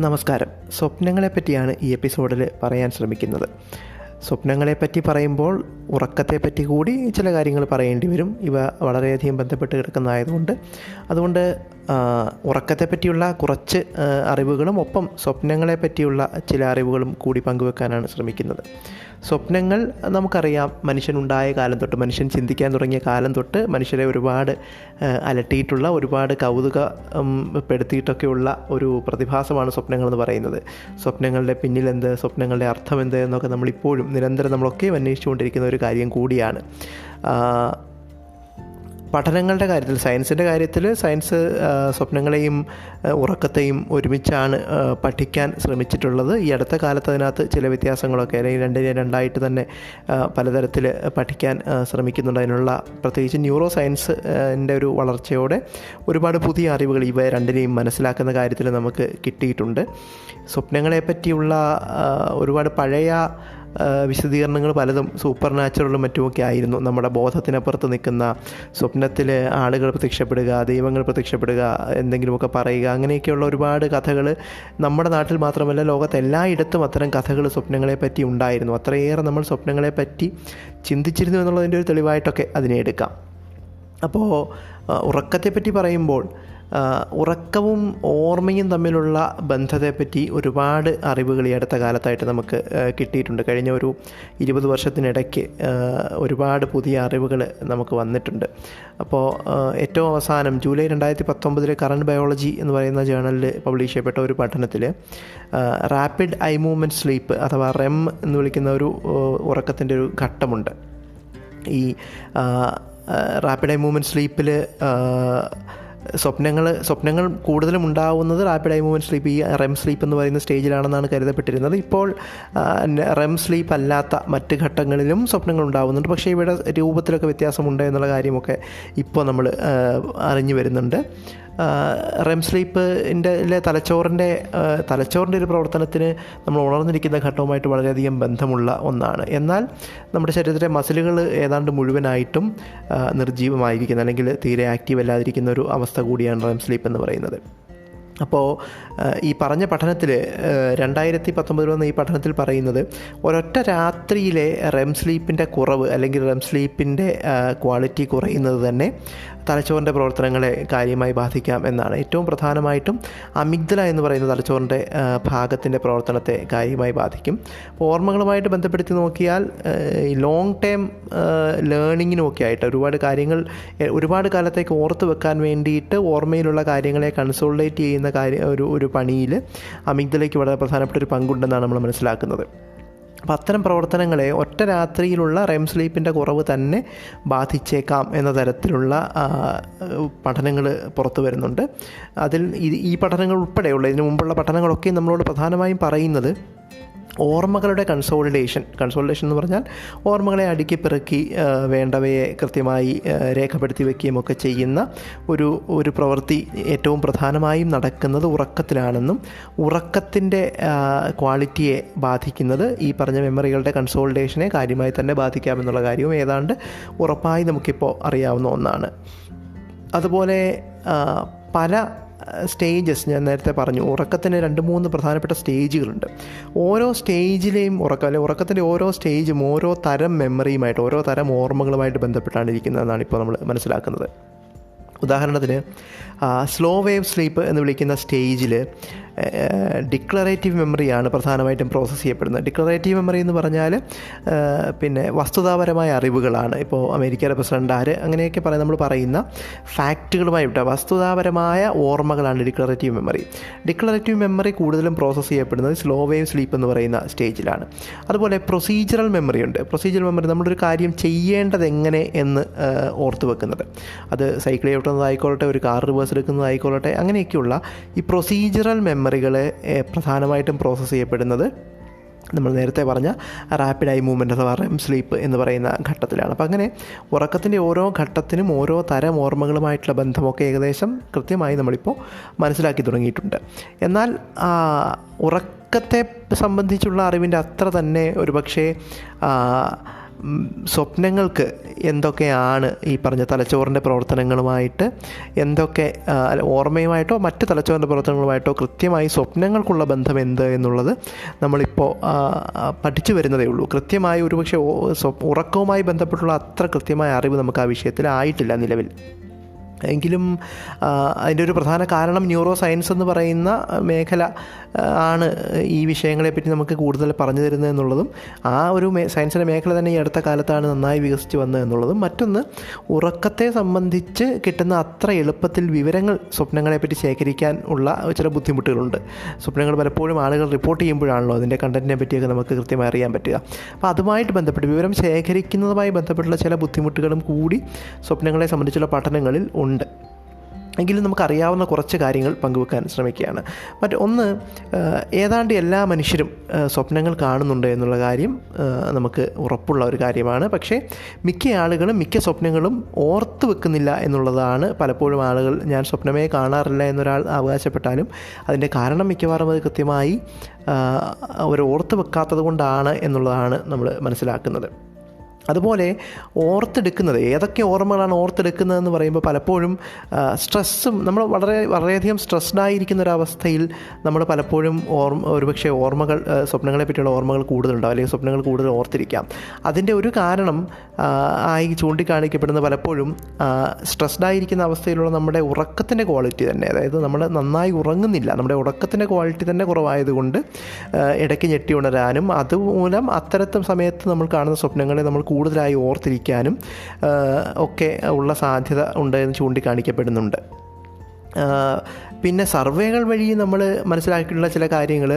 നമസ്കാരം. സ്വപ്നങ്ങളെപ്പറ്റിയാണ് ഈ എപ്പിസോഡിൽ പറയാൻ ശ്രമിക്കുന്നത്. സ്വപ്നങ്ങളെപ്പറ്റി പറയുമ്പോൾ ഉറക്കത്തെപ്പറ്റി കൂടി ചില കാര്യങ്ങൾ പറയേണ്ടി വരും. ഇവ വളരെയധികം ബന്ധപ്പെട്ട് കിടക്കുന്നതായതുകൊണ്ട്. അതുകൊണ്ട് ഉറക്കത്തെപ്പറ്റിയുള്ള കുറച്ച് അറിവുകളും ഒപ്പം സ്വപ്നങ്ങളെപ്പറ്റിയുള്ള ചില അറിവുകളും കൂടി പങ്കുവെക്കാനാണ് ശ്രമിക്കുന്നത്. സ്വപ്നങ്ങൾ നമുക്കറിയാം. മനുഷ്യനുണ്ടായ കാലം തൊട്ട് മനുഷ്യൻ ചിന്തിക്കാൻ തുടങ്ങിയ കാലം തൊട്ട് മനുഷ്യരെ ഒരുപാട് അലട്ടിയിട്ടുള്ള ഒരുപാട് കൗതുക ഉം, പെടുത്തിയിട്ടൊക്കെയുള്ള ഒരു പ്രതിഭാസമാണ് സ്വപ്നങ്ങൾ എന്ന് പറയുന്നത്. സ്വപ്നങ്ങളുടെ പിന്നിലെന്ത് സ്വപ്നങ്ങളുടെ അർത്ഥം എന്ത് എന്നൊക്കെ നമ്മളിപ്പോഴും നിരന്തരം നമ്മളൊക്കെ അന്വേഷിച്ചുകൊണ്ടിരിക്കുന്ന ഒരു കാര്യം കൂടിയാണ്. പഠനങ്ങളുടെ കാര്യത്തിൽ സയൻസിന്റെ കാര്യത്തിൽ സയൻസ് സ്വപ്നങ്ങളെയും ഉറക്കത്തെയും ഒരുമിച്ചാണ് പഠിക്കാൻ ശ്രമിച്ചിട്ടുള്ളത്. ഈ അടുത്ത കാലത്ത് അതിനകത്ത് ചില വ്യത്യാസങ്ങളൊക്കെ അല്ലെങ്കിൽ രണ്ടിനെ രണ്ടായിട്ട് തന്നെ പലതരത്തിൽ പഠിക്കാൻ ശ്രമിക്കുന്നുണ്ട്. അതിനുള്ള പ്രത്യേകിച്ച് ന്യൂറോ സയൻസിന്റെ ഒരു വളർച്ചയോടെ ഒരുപാട് പുതിയ അറിവുകൾ ഇവ രണ്ടിനെയും മനസ്സിലാക്കുന്ന കാര്യത്തിൽ നമുക്ക് കിട്ടിയിട്ടുണ്ട്. സ്വപ്നങ്ങളെ പറ്റിയുള്ള ഒരുപാട് പഴയ വിശദീകരണങ്ങൾ പലതും സൂപ്പർ നാച്ചുറലും മറ്റുമൊക്കെ ആയിരുന്നു. നമ്മുടെ ബോധത്തിനപ്പുറത്ത് നിൽക്കുന്ന സ്വപ്നത്തിൽ ആളുകൾ പ്രത്യക്ഷപ്പെടുക ദൈവങ്ങൾ പ്രത്യക്ഷപ്പെടുക എന്തെങ്കിലുമൊക്കെ പറയുക അങ്ങനെയൊക്കെയുള്ള ഒരുപാട് കഥകൾ നമ്മുടെ നാട്ടിൽ മാത്രമല്ല ലോകത്ത് എല്ലായിടത്തും അത്തരം കഥകൾ സ്വപ്നങ്ങളെ പറ്റി ഉണ്ടായിരുന്നു. അത്രയേറെ നമ്മൾ സ്വപ്നങ്ങളെ പറ്റി ചിന്തിച്ചിരുന്നു എന്നുള്ളതിന്റെ ഒരു തെളിവായിട്ടൊക്കെ അതിനെ എടുക്കാം. അപ്പോൾ ഉറക്കത്തെപ്പറ്റി പറയുമ്പോൾ ഉറക്കവും ഓർമ്മയും തമ്മിലുള്ള ബന്ധത്തെപ്പറ്റി ഒരുപാട് അറിവുകൾ ഈ അടുത്ത കാലത്തായിട്ട് നമുക്ക് കിട്ടിയിട്ടുണ്ട്. കഴിഞ്ഞ ഒരു ഇരുപത് വർഷത്തിനിടയ്ക്ക് ഒരുപാട് പുതിയ അറിവുകൾ നമുക്ക് വന്നിട്ടുണ്ട്. അപ്പോൾ ഏറ്റവും അവസാനം ജൂലൈ രണ്ടായിരത്തി പത്തൊമ്പതിലെ കറണ്ട് ബയോളജി എന്ന് പറയുന്ന ജേണലിൽ പബ്ലിഷ് ചെയ്യപ്പെട്ട ഒരു പഠനത്തിൽ റാപ്പിഡ് ഐ മൂവ്മെന്റ് സ്ലീപ്പ് അഥവാ റെം എന്ന് വിളിക്കുന്ന ഒരു ഉറക്കത്തിന്റെ ഒരു ഘട്ടമുണ്ട്. ഈ റാപ്പിഡ് ഐ മൂവ്മെന്റ് സ്ലീപ്പിൽ സ്വപ്നങ്ങൾ സ്വപ്നങ്ങൾ കൂടുതലും ഉണ്ടാവുന്നത് റാപ്പിഡ് ഐ മൂവ്മെന്റ് സ്ലീപ്പ് ഈ റെം സ്ലീപ്പ് എന്ന് പറയുന്ന സ്റ്റേജിലാണെന്നാണ് കരുതപ്പെട്ടിരുന്നത്. ഇപ്പോൾ റെം സ്ലീപ്പ് അല്ലാത്ത മറ്റ് ഘട്ടങ്ങളിലും സ്വപ്നങ്ങൾ ഉണ്ടാവുന്നുണ്ട്. പക്ഷേ ഇവിടെ രൂപത്തിലൊക്കെ വ്യത്യാസമുണ്ട് എന്നുള്ള കാര്യമൊക്കെ ഇപ്പോൾ നമ്മൾ അറിഞ്ഞു വരുന്നുണ്ട്. റെം സ്ലീപ്പിന്റെ തലച്ചോറിന്റെ തലച്ചോറിന്റെ ഒരു പ്രവർത്തനത്തിന് നമ്മൾ ഉണർന്നിരിക്കുന്ന ഘട്ടവുമായിട്ട് വളരെയധികം ബന്ധമുള്ള ഒന്നാണ്. എന്നാൽ നമ്മുടെ ശരീരത്തിലെ മസിലുകൾ ഏതാണ്ട് മുഴുവനായിട്ടും നിർജീവമായിരിക്കുന്ന അല്ലെങ്കിൽ തീരെ ആക്റ്റീവ് അല്ലാതിരിക്കുന്ന ഒരു അവസ്ഥ കൂടിയാണ് റെം സ്ലീപ്പ് എന്ന് പറയുന്നത്. അപ്പോൾ ഈ പറഞ്ഞ പഠനത്തിൽ രണ്ടായിരത്തി പത്തൊമ്പതിൽ വന്ന ഈ പഠനത്തിൽ പറയുന്നത് ഒരൊറ്റ രാത്രിയിലെ റെം സ്ലീപ്പിന്റെ കുറവ് അല്ലെങ്കിൽ റെം സ്ലീപ്പിന്റെ ക്വാളിറ്റി കുറയുന്നത് തന്നെ തലച്ചോറിന്റെ പ്രവർത്തനങ്ങളെ കാര്യമായി ബാധിക്കാം എന്നാണ്. ഏറ്റവും പ്രധാനമായിട്ടും അമിഗ്ദല എന്ന് പറയുന്ന തലച്ചോറിന്റെ ഭാഗത്തിന്റെ പ്രവർത്തനത്തെ കാര്യമായി ബാധിക്കും. ഓർമ്മകളുമായിട്ട് ബന്ധപ്പെടുത്തി നോക്കിയാൽ ലോങ് ടേം ലേണിങ്ങിനുമൊക്കെ ആയിട്ട് ഒരുപാട് കാര്യങ്ങൾ ഒരുപാട് കാലത്തേക്ക് ഓർത്ത് വെക്കാൻ വേണ്ടിയിട്ട് ഓർമ്മയിലുള്ള കാര്യങ്ങളെ കൺസോൾഡേറ്റ് ചെയ്യുന്ന കാര്യം ഒരു ഒരു പണിയിൽ അമിഗ്ദലയ്ക്ക് വളരെ പ്രധാനപ്പെട്ട ഒരു പങ്കുണ്ടെന്നാണ് നമ്മൾ മനസ്സിലാക്കുന്നത്. അപ്പോൾ അത്തരം പ്രവർത്തനങ്ങളെ ഒറ്റ രാത്രിയിലുള്ള റെം സ്ലീപ്പിന്റെ കുറവ് തന്നെ ബാധിച്ചേക്കാം എന്ന തരത്തിലുള്ള പഠനങ്ങൾ പുറത്തു വരുന്നുണ്ട്. അതിൽ ഈ പഠനങ്ങൾ ഉൾപ്പെടെയുള്ള ഇതിനു മുമ്പുള്ള പഠനങ്ങളൊക്കെ നമ്മളോട് പ്രധാനമായും പറയുന്നത് ഓർമ്മകളുടെ കൺസോളിഡേഷൻ കൺസോളിഡേഷൻ എന്ന് പറഞ്ഞാൽ ഓർമ്മകളെ അടുക്കി പെറുക്കി വേണ്ടവയെ കൃത്യമായി രേഖപ്പെടുത്തി വയ്ക്കുകയും ഒക്കെ ചെയ്യുന്ന ഒരു ഒരു പ്രവൃത്തി ഏറ്റവും പ്രധാനമായും നടക്കുന്നത് ഉറക്കത്തിലാണെന്നും ഉറക്കത്തിന്റെ ക്വാളിറ്റിയെ ബാധിക്കുന്നത് ഈ പറഞ്ഞ മെമ്മറികളുടെ കൺസോളിഡേഷനെ കാര്യമായി തന്നെ ബാധിക്കാമെന്നുള്ള കാര്യവും ഏതാണ്ട് ഉറപ്പായി നമുക്കിപ്പോൾ അറിയാവുന്ന ഒന്നാണ്. അതുപോലെ പല സ്റ്റേജസ് ഞാൻ നേരത്തെ പറഞ്ഞു. ഉറക്കത്തിന് രണ്ട് മൂന്ന് പ്രധാനപ്പെട്ട സ്റ്റേജുകളുണ്ട്. ഓരോ സ്റ്റേജിലെയും ഉറക്കം അല്ലെങ്കിൽ ഉറക്കത്തിന്റെ ഓരോ സ്റ്റേജും ഓരോ തരം മെമ്മറിയുമായിട്ട് ഓരോ തരം ഓർമ്മകളുമായിട്ട് ബന്ധപ്പെട്ടാണ് ഇരിക്കുന്നതെന്നാണ് ഇപ്പോൾ നമ്മൾ മനസ്സിലാക്കുന്നത്. ഉദാഹരണത്തിന് സ്ലോ വേവ് സ്ലീപ്പ് എന്ന് വിളിക്കുന്ന സ്റ്റേജിൽ ഡിക്ലറേറ്റീവ് മെമ്മറിയാണ് പ്രധാനമായിട്ടും പ്രോസസ്സ് ചെയ്യപ്പെടുന്നത്. ഡിക്ലറേറ്റീവ് മെമ്മറി എന്ന് പറഞ്ഞാൽ പിന്നെ വസ്തുതാപരമായ അറിവുകളാണ്. ഇപ്പോൾ അമേരിക്കയുടെ പ്രസിഡന്റ് ആര് അങ്ങനെയൊക്കെ പറയും നമ്മൾ പറയുന്ന ഫാക്റ്റുകളുമായി വിട്ട വസ്തുതാപരമായ ഓർമ്മകളാണ് ഡിക്ലറേറ്റീവ് മെമ്മറി ഡിക്ലറേറ്റീവ് മെമ്മറി കൂടുതലും പ്രോസസ്സ് ചെയ്യപ്പെടുന്നത് സ്ലോ വേവ് സ്ലീപ്പ് എന്ന് പറയുന്ന സ്റ്റേജിലാണ് അതുപോലെ പ്രൊസീജറൽ മെമ്മറി ഉണ്ട്. പ്രൊസീജറൽ മെമ്മറി നമ്മളൊരു കാര്യം ചെയ്യേണ്ടത് എങ്ങനെ എന്ന് ഓർത്ത് വെക്കുന്നത്. അത് സൈക്കിൾ ചവിട്ടുന്നതായിക്കോട്ടെ ഒരു കാർ റിവേഴ്സ് എടുക്കുന്നതായിക്കോട്ടെ അങ്ങനെയൊക്കെയുള്ള ഈ പ്രൊസീജറൽ മെമ്മറികൾ പ്രധാനമായിട്ടും പ്രോസസ്സ് ചെയ്യപ്പെടുന്നത് നമ്മൾ നേരത്തെ പറഞ്ഞ റാപ്പിഡ് ഐ മൂവ്മെന്റ് അഥവാ റെം സ്ലീപ്പ് എന്ന് പറയുന്ന ഘട്ടത്തിലാണ്. അപ്പോൾ അങ്ങനെ ഉറക്കത്തിന്റെ ഓരോ ഘട്ടത്തിനും ഓരോ തരം ഓർമ്മകളുമായിട്ടുള്ള ബന്ധമൊക്കെ ഏകദേശം കൃത്യമായി നമ്മളിപ്പോൾ മനസ്സിലാക്കി തുടങ്ങിയിട്ടുണ്ട്. എന്നാൽ ഉറക്കത്തെ സംബന്ധിച്ചുള്ള അറിവിന്റെ അത്ര തന്നെ ഒരുപക്ഷേ ആ, ഉം, സ്വപ്നങ്ങൾക്ക് എന്തൊക്കെയാണ് ഈ പറഞ്ഞ തലച്ചോറിന്റെ പ്രവർത്തനങ്ങളുമായിട്ട് എന്തൊക്കെ ഓർമ്മയുമായിട്ടോ മറ്റ് തലച്ചോറിന്റെ പ്രവർത്തനങ്ങളുമായിട്ടോ കൃത്യമായി സ്വപ്നങ്ങൾക്കുള്ള ബന്ധം എന്ത് എന്നുള്ളത് നമ്മളിപ്പോൾ പഠിച്ചു വരുന്നതേ ഉള്ളൂ. കൃത്യമായി ഒരുപക്ഷെ ഉറക്കവുമായി ബന്ധപ്പെട്ടുള്ള അത്ര കൃത്യമായ അറിവ് നമുക്ക് ആ വിഷയത്തിൽ ആയിട്ടില്ല നിലവിൽ. എങ്കിലും അതിന്റെ ഒരു പ്രധാന കാരണം ന്യൂറോ സയൻസ് എന്ന് പറയുന്ന മേഖല ആണ് ഈ വിഷയങ്ങളെപ്പറ്റി നമുക്ക് കൂടുതൽ പറഞ്ഞു തരുന്നത് എന്നുള്ളതും ആ ഒരു സയൻസിന്റെ മേഖല തന്നെ ഈ അടുത്ത കാലത്താണ് നന്നായി വികസിച്ച് വന്നത് എന്നുള്ളതും മറ്റൊന്ന് ഉറക്കത്തെ സംബന്ധിച്ച് കിട്ടുന്ന അത്ര എളുപ്പത്തിൽ വിവരങ്ങൾ സ്വപ്നങ്ങളെപ്പറ്റി ശേഖരിക്കാൻ ഉള്ള ചില ബുദ്ധിമുട്ടുകളുണ്ട്. സ്വപ്നങ്ങൾ പലപ്പോഴും ആളുകൾ റിപ്പോർട്ട് ചെയ്യുമ്പോഴാണല്ലോ അതിന്റെ കണ്ടന്റിനെ പറ്റിയൊക്കെ നമുക്ക് കൃത്യമായി അറിയാൻ പറ്റുക. അപ്പോൾ അതുമായിട്ട് ബന്ധപ്പെട്ട് വിവരം ശേഖരിക്കുന്നതുമായി ബന്ധപ്പെട്ടുള്ള ചില ബുദ്ധിമുട്ടുകളും കൂടി സ്വപ്നങ്ങളെ സംബന്ധിച്ചുള്ള പഠനങ്ങളിൽ ഉണ്ട്. എങ്കിലും നമുക്കറിയാവുന്ന കുറച്ച് കാര്യങ്ങൾ പങ്കുവെക്കാൻ ശ്രമിക്കുകയാണ്. മറ്റ് ഒന്ന് ഏതാണ്ട് എല്ലാ മനുഷ്യരും സ്വപ്നങ്ങൾ കാണുന്നുണ്ട് എന്നുള്ള കാര്യം നമുക്ക് ഉറപ്പുള്ള ഒരു കാര്യമാണ്. പക്ഷേ മിക്ക ആളുകളും മിക്ക സ്വപ്നങ്ങളും ഓർത്ത് വെക്കുന്നില്ല എന്നുള്ളതാണ് പലപ്പോഴും ആളുകൾ ഞാൻ സ്വപ്നമേ കാണാറില്ല എന്നൊരാൾ അവകാശപ്പെട്ടാലും അതിന്റെ കാരണം മിക്കവാറും അത് കൃത്യമായി അവർ ഓർത്ത് വെക്കാത്തത് കൊണ്ടാണ് എന്നുള്ളതാണ് നമ്മൾ മനസ്സിലാക്കുന്നത്. അതുപോലെ ഓർത്തെടുക്കുന്നത് ഏതൊക്കെ ഓർമ്മകളാണ് ഓർത്തെടുക്കുന്നതെന്ന് പറയുമ്പോൾ പലപ്പോഴും സ്ട്രെസ്സും നമ്മൾ വളരെ വളരെയധികം സ്ട്രെസ്ഡായിരിക്കുന്ന ഒരവസ്ഥയിൽ നമ്മൾ പലപ്പോഴും ഓർമ്മ ഒരുപക്ഷെ ഓർമ്മകൾ സ്വപ്നങ്ങളെ പറ്റിയുള്ള ഓർമ്മകൾ കൂടുതലുണ്ടാവും അല്ലെങ്കിൽ സ്വപ്നങ്ങൾ കൂടുതൽ ഓർത്തിരിക്കാം. അതിന്റെ ഒരു കാരണം ആയി ചൂണ്ടിക്കാണിക്കപ്പെടുന്ന പലപ്പോഴും സ്ട്രെസ്ഡായിരിക്കുന്ന അവസ്ഥയിലുള്ള നമ്മുടെ ഉറക്കത്തിന്റെ ക്വാളിറ്റി തന്നെ അതായത് നമ്മൾ നന്നായി ഉറങ്ങുന്നില്ല നമ്മുടെ ഉറക്കത്തിന്റെ ക്വാളിറ്റി തന്നെ കുറവായതുകൊണ്ട് ഇടയ്ക്ക് ഞെട്ടി ഉണരാനും അതുമൂലം അത്തരത്തിൽ സമയത്ത് നമ്മൾ കാണുന്ന സ്വപ്നങ്ങളെ നമ്മൾ കൂടുതലായി ഓർത്തിരിക്കാനും ഒക്കെ ഉള്ള സാധ്യത ഉണ്ട് എന്ന് ചൂണ്ടിക്കാണിക്കപ്പെടുന്നുണ്ട് പിന്നെ സർവേകൾ വഴി നമ്മൾ മനസ്സിലാക്കിയിട്ടുള്ള ചില കാര്യങ്ങൾ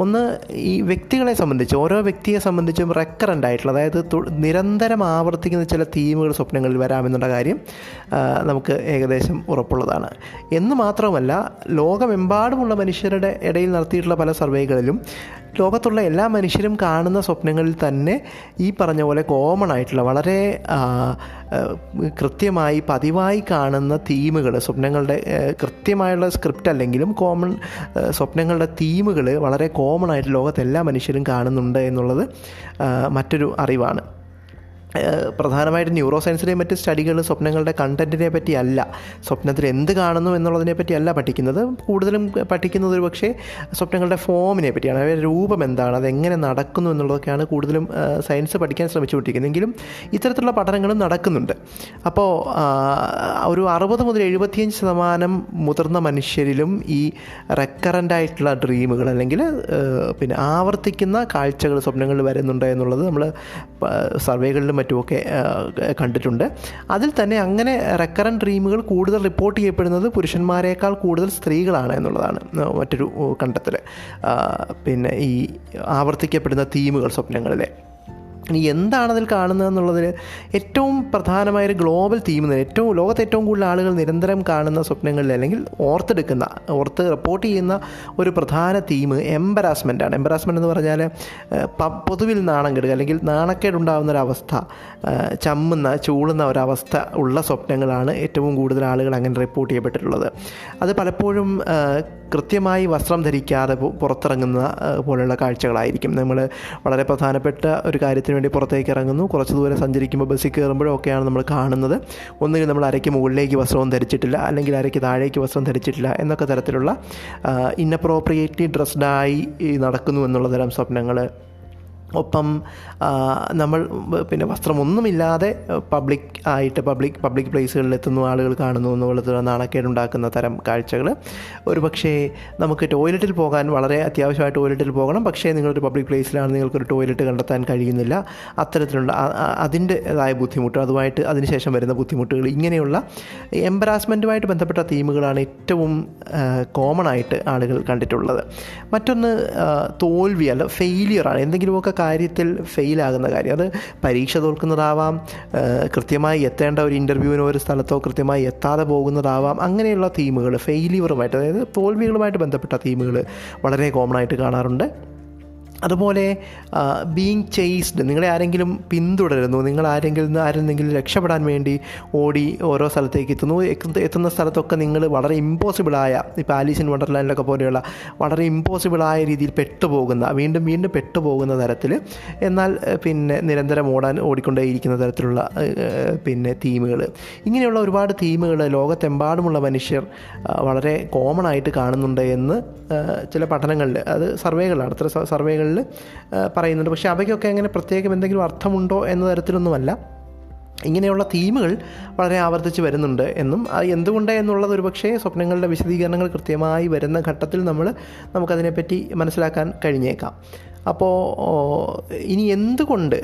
ഒന്ന് ഈ വ്യക്തികളെ സംബന്ധിച്ച് ഓരോ വ്യക്തിയെ സംബന്ധിച്ചും റെക്കറന്റ് ആയിട്ടുള്ള അതായത് നിരന്തരം ആവർത്തിക്കുന്ന ചില തീമുകൾ സ്വപ്നങ്ങളിൽ വരാമെന്നുള്ള കാര്യം നമുക്ക് ഏകദേശം ഉറപ്പുള്ളതാണ്. എന്ന് മാത്രമല്ല ലോകമെമ്പാടുമുള്ള മനുഷ്യരുടെ ഇടയിൽ നടത്തിയിട്ടുള്ള പല സർവേകളിലും ലോകത്തുള്ള എല്ലാ മനുഷ്യരും കാണുന്ന സ്വപ്നങ്ങളിൽ തന്നെ ഈ പറഞ്ഞ പോലെ കോമൺ ആയിട്ടുള്ള വളരെ കൃത്യമായി പതിവായി കാണുന്ന തീമുകൾ സ്വപ്നങ്ങളുടെ കൃത്യമായുള്ള സ്ക്രിപ്റ്റ് അല്ലെങ്കിലും കോമൺ സ്വപ്നങ്ങളുടെ തീമുകൾ വളരെ കോമൺ ആയിട്ട് ലോകത്തെല്ലാ മനുഷ്യരും കാണുന്നുണ്ട് എന്നുള്ളത് മറ്റൊരു അറിവാണ്. പ്രധാനമായിട്ടും ന്യൂറോ സയൻസിലെയും മറ്റ് സ്റ്റഡികൾ സ്വപ്നങ്ങളുടെ കണ്ടന്റിനെ പറ്റിയല്ല. സ്വപ്നത്തിൽ എന്ത് കാണുന്നു എന്നുള്ളതിനെ പറ്റിയല്ല പഠിക്കുന്നത്. കൂടുതലും പഠിക്കുന്നത് ഒരു പക്ഷേ സ്വപ്നങ്ങളുടെ ഫോമിനെ പറ്റിയാണ്. അവയുടെ രൂപം എന്താണ്? അതെങ്ങനെ നടക്കുന്നു എന്നുള്ളതൊക്കെയാണ് കൂടുതലും സയൻസ് പഠിക്കാൻ ശ്രമിച്ചുകൊണ്ടിരിക്കുന്നതെങ്കിലും ഇത്തരത്തിലുള്ള പഠനങ്ങളും നടക്കുന്നുണ്ട്. അപ്പോൾ ഒരു അറുപത് മുതൽ എഴുപത്തിയഞ്ച് ശതമാനം മുതിർന്ന മനുഷ്യരിലും ഈ റെക്കറന്റ് ആയിട്ടുള്ള ഡ്രീമുകൾ അല്ലെങ്കിൽ പിന്നെ ആവർത്തിക്കുന്ന കാഴ്ചകൾ സ്വപ്നങ്ങളിൽ വരുന്നുണ്ട് എന്നുള്ളത് നമ്മൾ സർവേകളിലും മറ്റുമൊക്കെ കണ്ടിട്ടുണ്ട്. അതിൽ തന്നെ അങ്ങനെ റെക്കറൻ ഡ്രീമുകൾ കൂടുതൽ റിപ്പോർട്ട് ചെയ്യപ്പെടുന്നത് പുരുഷന്മാരെക്കാൾ കൂടുതൽ സ്ത്രീകളാണ് എന്നുള്ളതാണ് മറ്റൊരു കണ്ടെത്തൽ പിന്നെ ഈ ആവർത്തിക്കപ്പെടുന്ന തീമുകൾ സ്വപ്നങ്ങളിലെ. ഇനി എന്താണ് അതിൽ കാണുന്നത് എന്നുള്ളതിൽ ഏറ്റവും പ്രധാനമായൊരു ഗ്ലോബൽ തീം ഏറ്റവും ലോകത്തെ ഏറ്റവും കൂടുതൽ ആളുകൾ നിരന്തരം കാണുന്ന സ്വപ്നങ്ങളിൽ അല്ലെങ്കിൽ ഓർത്തെടുക്കുന്ന ഓർത്ത് റിപ്പോർട്ട് ചെയ്യുന്ന ഒരു പ്രധാന തീം എംബറാസ്മെന്റ് ആണ്. എംബറാസ്മെന്റ് എന്ന് പറഞ്ഞാൽ പൊതുവിൽ നാണം കെടുക അല്ലെങ്കിൽ നാണക്കേടുണ്ടാകുന്ന ഒരവസ്ഥ ചമ്മുന്ന ചൂളുന്ന ഒരവസ്ഥ ഉള്ള സ്വപ്നങ്ങളാണ് ഏറ്റവും കൂടുതൽ ആളുകൾ അങ്ങനെ റിപ്പോർട്ട് ചെയ്യപ്പെട്ടിട്ടുള്ളത്. അത് പലപ്പോഴും കൃത്യമായി വസ്ത്രം ധരിക്കാതെ പുറത്തിറങ്ങുന്ന പോലെയുള്ള കാഴ്ചകളായിരിക്കും. നമ്മൾ വളരെ പ്രധാനപ്പെട്ട ഒരു കാര്യത്തിന് വേണ്ടി പുറത്തേക്ക് ഇറങ്ങുന്നു. കുറച്ച് ദൂരം സഞ്ചരിക്കുമ്പോൾ ബസ്സിൽ കയറുമ്പോഴൊക്കെയാണ് നമ്മൾ കാണുന്നത്. ഒന്നുകിൽ നമ്മൾ അരയ്ക്ക് മുകളിലേക്ക് വസ്ത്രവും ധരിച്ചിട്ടില്ല അല്ലെങ്കിൽ അരയ്ക്ക് താഴേക്ക് വസ്ത്രം ധരിച്ചിട്ടില്ല എന്നൊക്കെ തരത്തിലുള്ള ഇന്നപ്രോപ്രിയേറ്റ്ലി ഡ്രസ്ഡായി നടക്കുന്നു എന്നുള്ള തരം സ്വപ്നങ്ങൾ ഒപ്പം നമ്മൾ പിന്നെ വസ്ത്രമൊന്നുമില്ലാതെ പബ്ലിക് ആയിട്ട് പബ്ലിക് പബ്ലിക് പ്ലേസുകളിൽ എത്തുന്നു ആളുകൾ കാണുന്നു എന്നുള്ളത് നാണക്കേടുണ്ടാക്കുന്ന തരം കാഴ്ചകൾ ഒരു പക്ഷേ നമുക്ക് ടോയ്ലറ്റിൽ പോകാൻ വളരെ അത്യാവശ്യമായി ടോയ്ലറ്റിൽ പോകണം പക്ഷേ നിങ്ങളൊരു പബ്ലിക് പ്ലേസിലാണ് നിങ്ങൾക്കൊരു ടോയ്ലറ്റ് കണ്ടെത്താൻ കഴിയുന്നില്ല. അത്തരത്തിലുള്ള അതിന്റെതായ ബുദ്ധിമുട്ട് അതുമായിട്ട് അതിനുശേഷം വരുന്ന ബുദ്ധിമുട്ടുകൾ ഇങ്ങനെയുള്ള എംബറാസ്മെന്റുമായിട്ട് ബന്ധപ്പെട്ട തീമുകളാണ് ഏറ്റവും കോമൺ ആയിട്ട് ആളുകൾ കണ്ടിട്ടുള്ളത്. മറ്റൊന്ന് തോൽവി അല്ല ഫെയിലിയറാണ്. എന്തെങ്കിലുമൊക്കെ കാര്യത്തിൽ ഫെയിലാകുന്ന കാര്യം. അത് പരീക്ഷ തോൽക്കുന്നതാവാം കൃത്യമായി എത്തേണ്ട ഒരു ഇന്റർവ്യൂവിനോ ഒരു സ്ഥലത്തോ കൃത്യമായി എത്താതെ പോകുന്നതാവാം അങ്ങനെയുള്ള തീമുകൾ ഫെയിലിയറുമായിട്ട് അതായത് തോൽവികളുമായിട്ട് ബന്ധപ്പെട്ട തീമുകൾ വളരെ കോമൺ ആയിട്ട് കാണാറുണ്ട്. അതുപോലെ ബീങ് ചേസ്ഡ് നിങ്ങളെ ആരെങ്കിലും പിന്തുടരുന്നു നിങ്ങൾ ആരെങ്കിലും ആരെങ്കിലും രക്ഷപ്പെടാൻ വേണ്ടി ഓടി ഓരോ സ്ഥലത്തേക്ക് എത്തുന്നു. എത്തുന്ന- സ്ഥലത്തൊക്കെ നിങ്ങൾ വളരെ ഇമ്പോസിബിളായ ഇപ്പോൾ ആലീസ് ഇൻ വണ്ടർലാൻഡിലൊക്കെ പോലെയുള്ള വളരെ ഇമ്പോസിബിളായ രീതിയിൽ പെട്ടുപോകുന്ന വീണ്ടും വീണ്ടും പെട്ടുപോകുന്ന തരത്തിൽ. എന്നാൽ പിന്നെ നിരന്തരം ഓടാൻ ഓടിക്കൊണ്ടേയിരിക്കുന്ന തരത്തിലുള്ള പിന്നെ തീമുകൾ ഇങ്ങനെയുള്ള ഒരുപാട് തീമുകൾ ലോകത്തെമ്പാടുമുള്ള മനുഷ്യർ വളരെ കോമൺ ആയിട്ട് കാണുന്നുണ്ട് എന്ന് ചില പഠനങ്ങളിൽ അത് സർവേകളാണ് അത്ര സർവേകളിൽ ആ, പറയുന്നുണ്ട്. പക്ഷേ അവയ്ക്കൊക്കെ അങ്ങനെ പ്രത്യേകം എന്തെങ്കിലും അർത്ഥമുണ്ടോ എന്ന തരത്തിലൊന്നുമല്ല. ഇങ്ങനെയുള്ള തീമുകൾ വളരെ ആവർത്തിച്ച് വരുന്നുണ്ട് എന്നും. അത് എന്തുകൊണ്ട് എന്നുള്ളത് ഒരുപക്ഷേ സ്വപ്നങ്ങളുടെ വിശദീകരണങ്ങൾ കൃത്യമായി വരുന്ന ഘട്ടത്തിൽ നമ്മൾ നമുക്കതിനെപ്പറ്റി മനസ്സിലാക്കാൻ കഴിഞ്ഞേക്കാം. അപ്പോൾ ഇനി എന്തുകൊണ്ട്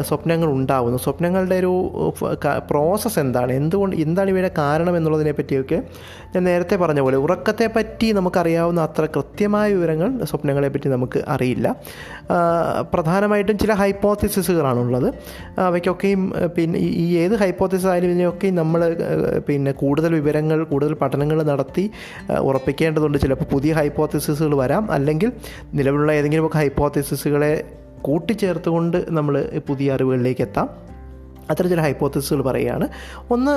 സ്വപ്നങ്ങൾ ഉണ്ടാകുന്നു സ്വപ്നങ്ങളുടെ ഒരു പ്രോസസ്സ് എന്താണ്? എന്തുകൊണ്ട് എന്താണ് ഇവയുടെ കാരണം എന്നുള്ളതിനെ പറ്റിയൊക്കെ ഞാൻ നേരത്തെ പറഞ്ഞ പോലെ ഉറക്കത്തെ പറ്റി നമുക്കറിയാവുന്ന അത്ര കൃത്യമായ വിവരങ്ങൾ സ്വപ്നങ്ങളെ പറ്റി നമുക്ക് അറിയില്ല. പ്രധാനമായിട്ടും ചില ഹൈപ്പോത്തിസിസുകളാണുള്ളത് അവയ്ക്കൊക്കെയും പിന്നെ ഈ- ഏത് ഹൈപ്പോത്തിസിസ് ആയാലും ഇതിനെയൊക്കെയും നമ്മൾ പിന്നെ കൂടുതൽ വിവരങ്ങൾ കൂടുതൽ പഠനങ്ങൾ നടത്തി ഉറപ്പിക്കേണ്ടതുണ്ട്. ചിലപ്പോൾ പുതിയ ഹൈപ്പോത്തിസിസുകൾ വരാം. അല്ലെങ്കിൽ നിലവിലുള്ള ഏതെങ്കിലുമൊക്കെ ഹൈപ്പോത്തിസിസുകളെ കൂട്ടിച്ചേർത്തുകൊണ്ട് നമ്മൾ പുതിയ അറിവുകളിലേക്ക് എത്താം. അത്തരത്തിൽ ഹൈപ്പോത്തസിസുകൾ പറയുകയാണ്. ഒന്ന്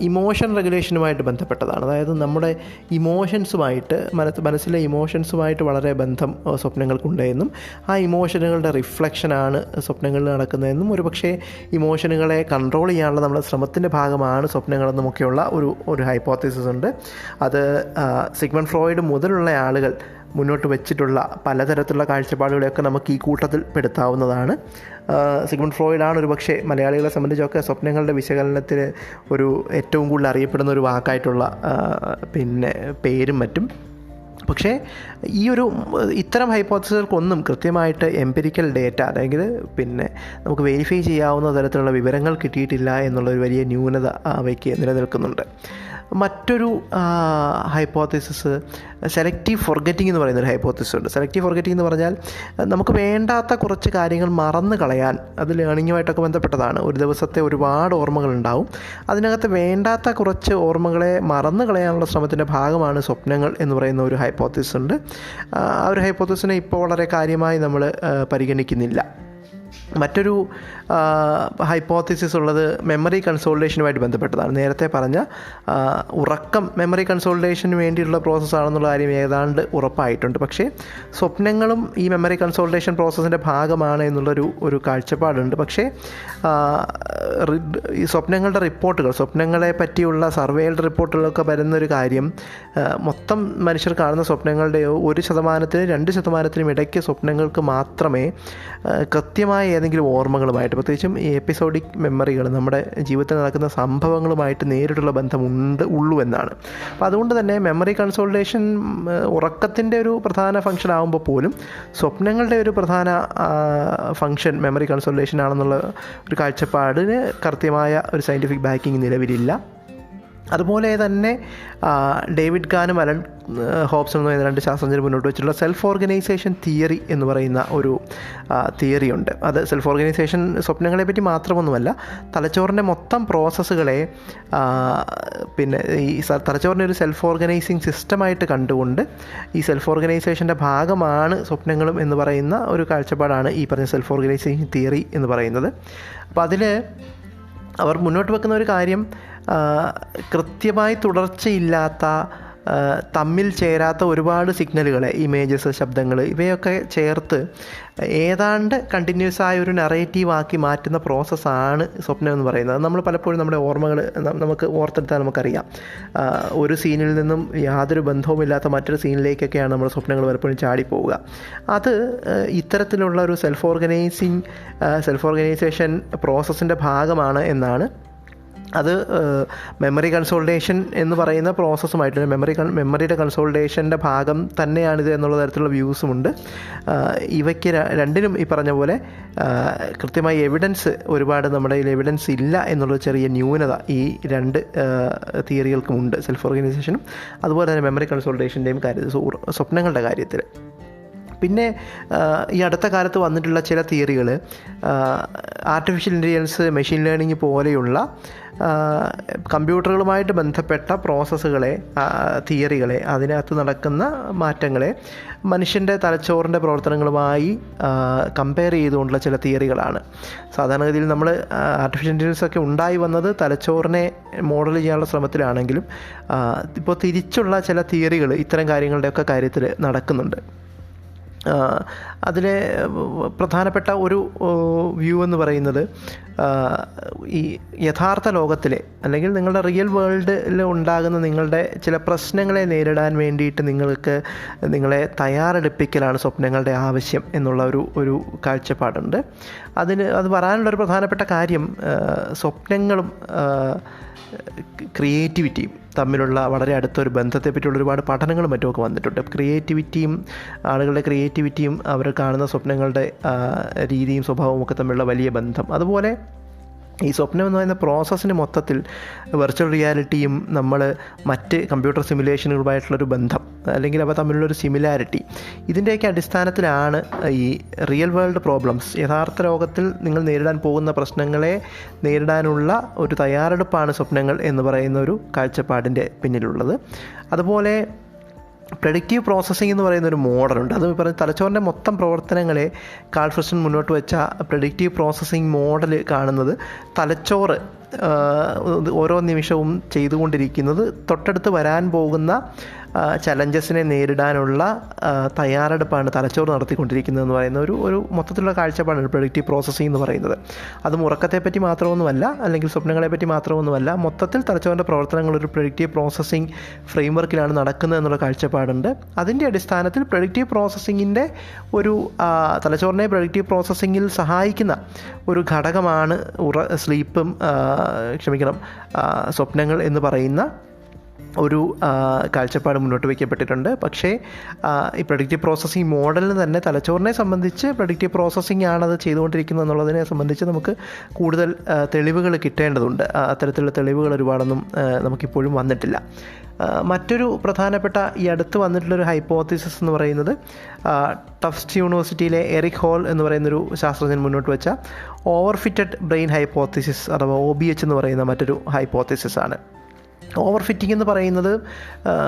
ഇമോഷൻ റെഗുലേഷനുമായിട്ട് ബന്ധപ്പെട്ടതാണ്. അതായത് നമ്മുടെ ഇമോഷൻസുമായിട്ട് മനസ്സ് മനസ്സിലെ ഇമോഷൻസുമായിട്ട് വളരെ ബന്ധം സ്വപ്നങ്ങൾക്കുണ്ടെന്നും സ്വപ്നങ്ങൾക്കുണ്ട് ആ ഇമോഷനുകളുടെ റിഫ്ലക്ഷനാണ് സ്വപ്നങ്ങളിൽ നടക്കുന്നതെന്നും ഒരുപക്ഷേ ഇമോഷനുകളെ കൺട്രോൾ ചെയ്യാനുള്ള നമ്മുടെ ശ്രമത്തിന്റെ ഭാഗമാണ് സ്വപ്നങ്ങളെന്നുമൊക്കെയുള്ള ഒരു ഒരു ഹൈപ്പോത്തിസിസ് ഉണ്ട് അത് സിഗ്മൺ ഫ്രോയിഡ് മുതലുള്ള ആളുകൾ മുന്നോട്ട് വെച്ചിട്ടുള്ള പലതരത്തിലുള്ള കാഴ്ചപ്പാടുകളെയൊക്കെ നമുക്ക് ഈ കൂട്ടത്തിൽ പെടുത്താവുന്നതാണ്. സിഗ്മണ്ട് ഫ്രോയിഡാണ് ഒരു പക്ഷേ മലയാളികളെ സംബന്ധിച്ചൊക്കെ സ്വപ്നങ്ങളുടെ വിശകലനത്തിന് ഒരു ഏറ്റവും കൂടുതൽ അറിയപ്പെടുന്ന ഒരു വാക്കായിട്ടുള്ള പിന്നെ പേരും മറ്റും. പക്ഷേ ഈ ഒരു ഇത്തരം ഹൈപ്പോത്തസികൾക്കൊന്നും കൃത്യമായിട്ട് എംപിരിക്കൽ ഡേറ്റ അതായത് പിന്നെ നമുക്ക് വെരിഫൈ ചെയ്യാവുന്ന തരത്തിലുള്ള വിവരങ്ങൾ കിട്ടിയിട്ടില്ല എന്നുള്ളൊരു വലിയ ന്യൂനത അവയ്ക്ക് നിലനിൽക്കുന്നുണ്ട്. മറ്റൊരു ഹൈപ്പോത്തിസിസ് സെലക്റ്റീവ് ഫോർഗറ്റിംഗ് എന്ന് പറയുന്നൊരു ഹൈപ്പോത്തിസിസ് ഉണ്ട്. സെലക്റ്റീവ് ഫോർഗറ്റിംഗ് എന്ന് പറഞ്ഞാൽ നമുക്ക് വേണ്ടാത്ത കുറച്ച് കാര്യങ്ങൾ മറന്നു കളയാൻ അത് ലേണിങ്ങുമായിട്ടൊക്കെ ബന്ധപ്പെട്ടതാണ്. ഒരു ദിവസത്തെ ഒരുപാട് ഓർമ്മകൾ ഉണ്ടാവും. അതിനകത്ത് വേണ്ടാത്ത കുറച്ച് ഓർമ്മകളെ മറന്നു കളയാനുള്ള ശ്രമത്തിന്റെ ഭാഗമാണ് സ്വപ്നങ്ങൾ എന്ന് പറയുന്ന ഒരു ഹൈപ്പോത്തിസിസ് ഉണ്ട്. ആ ഒരു ഹൈപ്പോത്തിസിനെ ഇപ്പോൾ വളരെ കാര്യമായി നമ്മൾ പരിഗണിക്കുന്നില്ല. മറ്റൊരു ഹൈപ്പോത്തിസിസ് ഉള്ളത് മെമ്മറി കൺസോൾട്ടേഷനുമായിട്ട് ബന്ധപ്പെട്ടതാണ്. നേരത്തെ പറഞ്ഞ ഉറക്കം മെമ്മറി കൺസോൾട്ടേഷന് വേണ്ടിയുള്ള പ്രോസസ്സാണെന്നുള്ള കാര്യം ഏതാണ്ട് ഉറപ്പായിട്ടുണ്ട്. പക്ഷേ സ്വപ്നങ്ങളും ഈ മെമ്മറി കൺസോൾട്ടേഷൻ പ്രോസസ്സിന്റെ ഭാഗമാണ് എന്നുള്ളൊരു ഒരു കാഴ്ചപ്പാടുണ്ട്. പക്ഷേ ഈ സ്വപ്നങ്ങളുടെ റിപ്പോർട്ടുകൾ സ്വപ്നങ്ങളെ പറ്റിയുള്ള സർവേയുടെ റിപ്പോർട്ടുകളൊക്കെ വരുന്നൊരു കാര്യം മൊത്തം മനുഷ്യർ കാണുന്ന സ്വപ്നങ്ങളുടെ ഒരു ശതമാനത്തിന് രണ്ട് ശതമാനത്തിനും ഇടയ്ക്ക് സ്വപ്നങ്ങൾക്ക് മാത്രമേ കൃത്യമായ ഏതെങ്കിലും ഓർമ്മകളുമായിട്ട് പ്രത്യേകിച്ചും ഈ എപ്പിസോഡിക് മെമ്മറികൾ നമ്മുടെ ജീവിതത്തിൽ നടക്കുന്ന സംഭവങ്ങളുമായിട്ട് നേരിട്ടുള്ള ബന്ധമുണ്ട് ഉള്ളൂ എന്നാണ്. അപ്പോൾ അതുകൊണ്ട് തന്നെ മെമ്മറി കൺസോൾട്ടേഷൻ ഉറക്കത്തിന്റെ ഒരു പ്രധാന ഫംഗ്ഷൻ ആകുമ്പോൾ പോലും സ്വപ്നങ്ങളുടെ ഒരു പ്രധാന ഫംഗ്ഷൻ മെമ്മറി കൺസോൾട്ടേഷൻ ആണെന്നുള്ള ഒരു കാഴ്ചപ്പാടിന് കൃത്യമായ ഒരു സയന്റിഫിക് ബാക്കിംഗ് നിലവിലില്ല. അതുപോലെ തന്നെ ഡേവിഡ് ഗാനും അലൻ ഹോബ്സൺ എന്ന് പറയുന്ന രണ്ട് ശാസ്ത്രജ്ഞർ മുന്നോട്ട് വെച്ചിട്ടുള്ള സെൽഫ് ഓർഗനൈസേഷൻ തിയറി എന്ന് പറയുന്ന ഒരു തിയറി ഉണ്ട് അത് സെൽഫ് ഓർഗനൈസേഷൻ സ്വപ്നങ്ങളെ പറ്റി മാത്രമൊന്നുമല്ല തലച്ചോറിന്റെ മൊത്തം പ്രോസസ്സുകളെ പിന്നെ ഈ തലച്ചോറിന്റെ ഒരു സെൽഫ് ഓർഗനൈസിങ് സിസ്റ്റമായിട്ട് കണ്ടുകൊണ്ട് ഈ സെൽഫ് ഓർഗനൈസേഷന്റെ ഭാഗമാണ് സ്വപ്നങ്ങളും എന്ന് പറയുന്ന ഒരു കാഴ്ചപ്പാടാണ് ഈ പറഞ്ഞ സെൽഫ് ഓർഗനൈസേഷൻ തിയറി എന്ന് പറയുന്നത്. അപ്പോൾ അതിൽ അവർ മുന്നോട്ട് വെക്കുന്ന ഒരു കാര്യം കൃത്യമായി തുടർച്ചയില്ലാത്ത തമ്മിൽ ചേരാത്ത ഒരുപാട് സിഗ്നലുകളെ ഇമേജസ് ശബ്ദങ്ങൾ ഇവയൊക്കെ ചേർത്ത് ഏതാണ്ട് കണ്ടിന്യൂസ് ആയ ഒരു നറേറ്റീവ് ആക്കി മാറ്റുന്ന പ്രോസസ്സാണ് സ്വപ്നം എന്ന് പറയുന്നത്. നമ്മൾ പലപ്പോഴും നമ്മുടെ ഓർമ്മകൾ നമുക്ക് ഓർത്തെടുത്താൽ നമുക്കറിയാം. ഒരു സീനിൽ നിന്നും യാതൊരു ബന്ധവുമില്ലാത്ത മറ്റൊരു സീനിലേക്കൊക്കെയാണ് നമ്മുടെ സ്വപ്നങ്ങൾ പലപ്പോഴും ചാടിപ്പോവുക. അത് ഇത്തരത്തിലുള്ള ഒരു സെൽഫ് ഓർഗനൈസിങ് സെൽഫ് ഓർഗനൈസേഷൻ പ്രോസസ്സിന്റെ ഭാഗമാണ് എന്നാണ് അത് മെമ്മറി കൺസോൾട്ടേഷൻ എന്ന് പറയുന്ന പ്രോസസ്സുമായിട്ട് മെമ്മറി മെമ്മറിയുടെ കൺസോൾട്ടേഷന്റെ ഭാഗം തന്നെയാണിത് എന്നുള്ള തരത്തിലുള്ള വ്യൂസുമുണ്ട്. ഇവയ്ക്ക് രണ്ടിനും ഈ പറഞ്ഞ പോലെ കൃത്യമായി എവിഡൻസ് ഒരുപാട് നമ്മുടെ കയ്യിൽ എവിഡൻസ് ഇല്ല എന്നുള്ള ചെറിയ ന്യൂനത ഈ രണ്ട് തിയറികൾക്കുമുണ്ട് സെൽഫ് ഓർഗനൈസേഷനും അതുപോലെ തന്നെ മെമ്മറി കൺസോൾട്ടേഷന്റെയും കാര്യത്തിൽ സ്വപ്നങ്ങളുടെ കാര്യത്തിൽ പിന്നെ ഈ അടുത്ത കാലത്ത് വന്നിട്ടുള്ള ചില തിയറികൾ ആർട്ടിഫിഷ്യൽ ഇന്റലിജൻസ് മെഷീൻ ലേണിംഗ് പോലെയുള്ള കമ്പ്യൂട്ടറുകളുമായിട്ട് ബന്ധപ്പെട്ട പ്രോസസ്സുകളെ തിയറികളെ അതിനകത്ത് നടക്കുന്ന മാറ്റങ്ങളെ മനുഷ്യന്റെ തലച്ചോറിന്റെ പ്രവർത്തനങ്ങളുമായി കമ്പയർ ചെയ്തുകൊണ്ടുള്ള ചില തിയറികളാണ്. സാധാരണഗതിയിൽ നമ്മൾ ആർട്ടിഫിഷ്യൽ ഇന്റലിജൻസ് ഒക്കെ ഉണ്ടായി വന്നത് തലച്ചോറിനെ മോഡൽ ചെയ്യാനുള്ള ശ്രമത്തിലാണെങ്കിലും ഇപ്പോൾ തിരിച്ചുള്ള ചില തിയറികൾ ഇത്തരം കാര്യങ്ങളുടെയൊക്കെ കാര്യത്തിൽ നടക്കുന്നുണ്ട്. അതിലെ പ്രധാനപ്പെട്ട ഒരു വ്യൂ എന്ന് പറയുന്നത് ഈ യഥാർത്ഥ ലോകത്തിലെ അല്ലെങ്കിൽ നിങ്ങളുടെ റിയൽ വേൾഡിൽ ഉണ്ടാകുന്ന നിങ്ങളുടെ ചില പ്രശ്നങ്ങളെ നേരിടാൻ വേണ്ടിയിട്ട് നിങ്ങൾക്ക് നിങ്ങളെ തയ്യാറെടുപ്പിക്കലാണ് സ്വപ്നങ്ങളുടെ ആവശ്യം എന്നുള്ള ഒരു ഒരു കാഴ്ചപ്പാടുണ്ട്. അതിന് അത് പറയാനുള്ളൊരു പ്രധാനപ്പെട്ട കാര്യം സ്വപ്നങ്ങളും ക്രിയേറ്റിവിറ്റിയും തമ്മിലുള്ള വളരെ അടുത്തൊരു ബന്ധത്തെ പറ്റിയുള്ള ഒരുപാട് പഠനങ്ങളും മറ്റുമൊക്കെ വന്നിട്ടുണ്ട്. ക്രിയേറ്റിവിറ്റിയും ആളുകളുടെ ക്രിയേറ്റിവിറ്റിയും അവർ കാണുന്ന സ്വപ്നങ്ങളുടെ രീതിയും സ്വഭാവവും ഒക്കെ തമ്മിലുള്ള വലിയ ബന്ധം. അതുപോലെ ഈ സ്വപ്നം എന്ന് പറയുന്ന പ്രോസസ്സിന് മൊത്തത്തിൽ വെർച്വൽ റിയാലിറ്റിയും നമ്മൾ മറ്റ് കമ്പ്യൂട്ടർ സിമുലേഷനുകളുമായിട്ടുള്ളൊരു ബന്ധം അല്ലെങ്കിൽ അവ തമ്മിലുള്ളൊരു സിമിലാരിറ്റി ഇതിന്റെയൊക്കെ അടിസ്ഥാനത്തിലാണ് ഈ റിയൽ വേൾഡ് പ്രോബ്ലംസ് യഥാർത്ഥ ലോകത്തിൽ നിങ്ങൾ നേരിടാൻ പോകുന്ന പ്രശ്നങ്ങളെ നേരിടാനുള്ള ഒരു തയ്യാറെടുപ്പാണ് സ്വപ്നങ്ങൾ എന്ന് പറയുന്ന ഒരു കാഴ്ചപ്പാടിന്റെ പിന്നിലുള്ളത്. അതുപോലെ പ്രഡിക്റ്റീവ് പ്രോസസ്സിംഗ് എന്ന് പറയുന്ന ഒരു മോഡലുണ്ട് അത് പറഞ്ഞ തലച്ചോറിന്റെ മൊത്തം പ്രവർത്തനങ്ങളെ കാൾ ഫ്രഷൻ മുന്നോട്ട് വെച്ച പ്രഡിക്റ്റീവ് പ്രോസസ്സിംഗ് മോഡൽ കാണുന്നത് തലച്ചോറ് ഓരോ നിമിഷവും ചെയ്തുകൊണ്ടിരിക്കുന്നത് തൊട്ടടുത്ത് വരാൻ പോകുന്ന ചലഞ്ചസിനെ നേരിടാനുള്ള തയ്യാറെടുപ്പാണ് തലച്ചോറ് നടത്തിക്കൊണ്ടിരിക്കുന്നതെന്ന് പറയുന്ന ഒരു ഒരു മൊത്തത്തിലുള്ള കാഴ്ചപ്പാടാണ് പ്രൊഡക്റ്റീവ് പ്രോസസ്സിംഗ് എന്ന് പറയുന്നത്. അത് ഉറക്കത്തെപ്പറ്റി മാത്രമൊന്നുമല്ല അല്ലെങ്കിൽ സ്വപ്നങ്ങളെപ്പറ്റി മാത്രമൊന്നുമല്ല മൊത്തത്തിൽ തലച്ചോറിന്റെ പ്രവർത്തനങ്ങൾ ഒരു പ്രൊഡക്റ്റീവ് പ്രോസസ്സിംഗ് ഫ്രെയിംവർക്കിലാണ് നടക്കുന്നത് എന്നുള്ള കാഴ്ചപ്പാടുണ്ട്. അതിന്റെ അടിസ്ഥാനത്തിൽ പ്രൊഡക്റ്റീവ് പ്രോസസ്സിങ്ങിന്റെ ഒരു തലച്ചോറിനെ പ്രൊഡക്റ്റീവ് പ്രോസസ്സിങ്ങിൽ സഹായിക്കുന്ന ഒരു ഘടകമാണ് ഉറ സ്ലീപ്പും ക്ഷമിക്കണം സ്വപ്നങ്ങൾ എന്ന് പറയുന്ന ഒരു കാഴ്ചപ്പാട് മുന്നോട്ട് വയ്ക്കപ്പെട്ടിട്ടുണ്ട്. പക്ഷേ ഈ പ്രൊഡക്റ്റീവ് പ്രോസസ്സിംഗ് മോഡലിന് തന്നെ തലച്ചോറിനെ സംബന്ധിച്ച് പ്രൊഡക്റ്റീവ് പ്രോസസ്സിംഗ് അത് ചെയ്തുകൊണ്ടിരിക്കുന്നത് എന്നുള്ളതിനെ സംബന്ധിച്ച് നമുക്ക് കൂടുതൽ തെളിവുകൾ കിട്ടേണ്ടതുണ്ട്. അത്തരത്തിലുള്ള തെളിവുകൾ ഒരുപാടൊന്നും നമുക്കിപ്പോഴും വന്നിട്ടില്ല. മറ്റൊരു പ്രധാനപ്പെട്ട ഈ അടുത്ത് വന്നിട്ടുള്ളൊരു ഹൈപ്പോത്തിസിസ് എന്ന് പറയുന്നത് ടഫ്സ്റ്റ് യൂണിവേഴ്സിറ്റിയിലെ എറിക് ഹോൾ എന്ന് പറയുന്നൊരു ശാസ്ത്രജ്ഞൻ മുന്നോട്ട് വെച്ച ഓവർഫിറ്റഡ് ബ്രെയിൻ ഹൈപ്പോത്തിസിസ് അഥവാ ഒ ബി എച്ച് എന്ന് പറയുന്ന മറ്റൊരു ഹൈപ്പോത്തിസിസ് ആണ്. ഓവർ ഫിറ്റിംഗ് എന്ന് പറയുന്നത്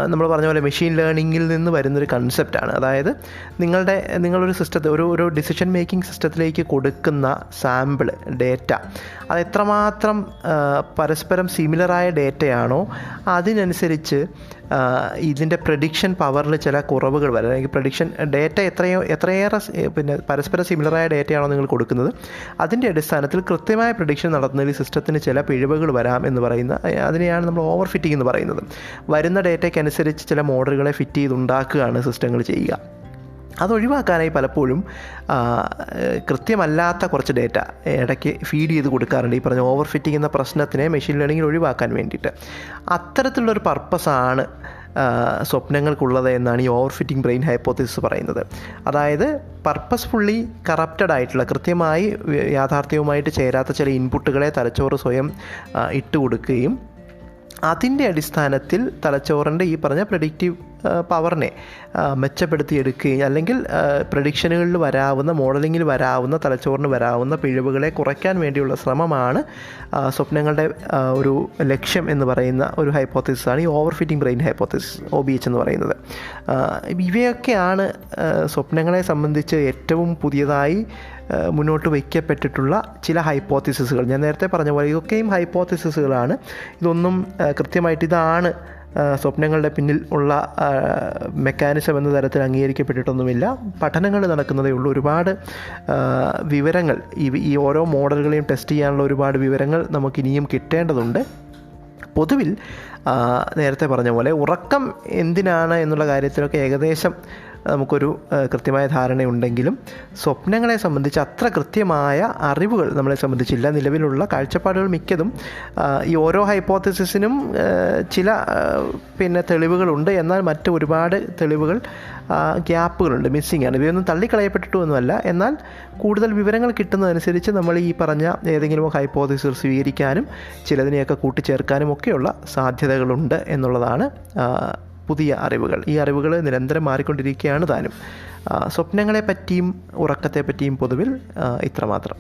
നമ്മൾ പറഞ്ഞ പോലെ മെഷീൻ ലേണിങ്ങിൽ നിന്ന് വരുന്നൊരു കൺസെപ്റ്റാണ് അതായത് നിങ്ങളുടെ നിങ്ങളൊരു സിസ്റ്റത്തെ ഒരു ഒരു ഡിസിഷൻ മേക്കിംഗ് സിസ്റ്റത്തിലേക്ക് കൊടുക്കുന്ന സാമ്പിൾ ഡേറ്റ അത് എത്രമാത്രം പരസ്പരം സിമിലറായ ഡേറ്റയാണോ അതിനനുസരിച്ച് ഇതിന്റെ പ്രഡിക്ഷൻ പവറിൽ ചില കുറവുകൾ വരാം. അല്ലെങ്കിൽ പ്രഡിക്ഷൻ ഡേറ്റ എത്രയോ എത്രയേറെ പിന്നെ പരസ്പരം സിമിലറായ ഡേറ്റയാണോ നിങ്ങൾ കൊടുക്കുന്നത്. അതിന്റെ അടിസ്ഥാനത്തിൽ കൃത്യമായ പ്രഡിക്ഷൻ നടത്തുന്നതിൽ സിസ്റ്റത്തിന് ചില പിഴവുകൾ വരാം എന്ന് പറയുന്ന അതിനെയാണ് നമ്മൾ ഓവർ ഫിറ്റിംഗ് എന്ന് പറയുന്നത്. വരുന്ന ഡേറ്റയ്ക്കനുസരിച്ച് ചില മോഡലുകളെ ഫിറ്റ് ചെയ്തുണ്ടാക്കുകയാണ് സിസ്റ്റങ്ങൾ ചെയ്യുക. അതൊഴിവാക്കാനായി പലപ്പോഴും കൃത്യമല്ലാത്ത കുറച്ച് ഡേറ്റ ഇടയ്ക്ക് ഫീഡ് ചെയ്ത് കൊടുക്കാറുണ്ട്. ഈ പറഞ്ഞ ഓവർ ഫിറ്റിംഗ് എന്ന പ്രശ്നത്തിനെ മെഷീൻ ലേണിംഗിൽ ഒഴിവാക്കാൻ വേണ്ടിയിട്ട്. അത്തരത്തിലുള്ളൊരു പർപ്പസാണ് സ്വപ്നങ്ങൾക്കുള്ളത് എന്നാണ് ഈ ഓവർ ഫിറ്റിംഗ് ബ്രെയിൻ ഹൈപ്പോത്തിസിസ് പറയുന്നത്. അതായത് പർപ്പസ്ഫുള്ളി കറപ്റ്റഡ് ആയിട്ടുള്ള കൃത്യമായി യാഥാർത്ഥ്യവുമായിട്ട് ചേരാത്ത ചില ഇൻപുട്ടുകളെ തലച്ചോറ് സ്വയം ഇട്ട് കൊടുക്കുകയും അതിന്റെ അടിസ്ഥാനത്തിൽ തലച്ചോറിന്റെ ഈ പറഞ്ഞ പ്രഡിക്റ്റീവ് പവറിനെ മെച്ചപ്പെടുത്തിയെടുക്കുകയും അല്ലെങ്കിൽ പ്രഡിക്ഷനുകളിൽ വരാവുന്ന മോഡലിങ്ങിൽ വരാവുന്ന തലച്ചോറിന് വരാവുന്ന പിഴവുകളെ കുറയ്ക്കാൻ വേണ്ടിയുള്ള ശ്രമമാണ് സ്വപ്നങ്ങളുടെ ഒരു ലക്ഷ്യം എന്ന് പറയുന്ന ഒരു ഹൈപ്പോത്തിസിസാണ് ഈ over fitting brain hypothesis O B H എന്ന് പറയുന്നത്. ഇവയൊക്കെയാണ് സ്വപ്നങ്ങളെ സംബന്ധിച്ച് ഏറ്റവും പുതിയതായി മുന്നോട്ട് വയ്ക്കപ്പെട്ടിട്ടുള്ള ചില ഹൈപ്പോത്തിസിസുകൾ ഞാൻ നേരത്തെ പറഞ്ഞ പോലെ ഇതൊക്കെയും ഹൈപ്പോത്തിസിസുകളാണ് ഇതൊന്നും കൃത്യമായിട്ട് ഇതാണ് സ്വപ്നങ്ങളുടെ പിന്നിൽ ഉള്ള മെക്കാനിസം എന്ന തരത്തിൽ അംഗീകരിക്കപ്പെട്ടിട്ടൊന്നുമില്ല. പഠനങ്ങൾ നടക്കുന്നതേ ഉള്ളൂ. ഒരുപാട് വിവരങ്ങൾ ഈ ഈ ഓരോ മോഡലുകളെയും ടെസ്റ്റ് ചെയ്യാനുള്ള ഒരുപാട് വിവരങ്ങൾ നമുക്കിനിയും കിട്ടേണ്ടതുണ്ട്. പൊതുവിൽ നേരത്തെ പറഞ്ഞ പോലെ ഉറക്കം എന്തിനാണ് എന്നുള്ള കാര്യത്തിലൊക്കെ ഏകദേശം നമുക്കൊരു കൃത്യമായ ധാരണയുണ്ടെങ്കിലും സ്വപ്നങ്ങളെ സംബന്ധിച്ച് അത്ര കൃത്യമായ അറിവുകൾ നമ്മളെ സംബന്ധിച്ചില്ല. നിലവിലുള്ള കാഴ്ചപ്പാടുകൾ മിക്കതും ഈ ഓരോ ഹൈപ്പോത്തസിസിനും ചില പിന്നെ തെളിവുകളുണ്ട്. എന്നാൽ മറ്റ് ഒരുപാട് തെളിവുകൾ ഗ്യാപ്പുകളുണ്ട്. മിസ്സിംഗ് ആണ്. ഇവയൊന്നും തള്ളിക്കളയപ്പെട്ടിട്ടൊന്നുമല്ല എന്നാൽ കൂടുതൽ വിവരങ്ങൾ കിട്ടുന്നതനുസരിച്ച് നമ്മൾ ഈ പറഞ്ഞ ഏതെങ്കിലും ഹൈപ്പോത്തിസിസ് സ്വീകരിക്കാനും ചിലതിനെയൊക്കെ കൂട്ടിച്ചേർക്കാനും ഒക്കെയുള്ള സാധ്യതകളുണ്ട് എന്നുള്ളതാണ് പുതിയ അറിവുകൾ. ഈ അറിവുകൾ നിരന്തരം മാറിക്കൊണ്ടിരിക്കുകയാണ് താനും. സ്വപ്നങ്ങളെപ്പറ്റിയും ഉറക്കത്തെപ്പറ്റിയും പറ്റിയും ഉറക്കത്തെ പറ്റിയും പൊതുവിൽ ഇത്രമാത്രം.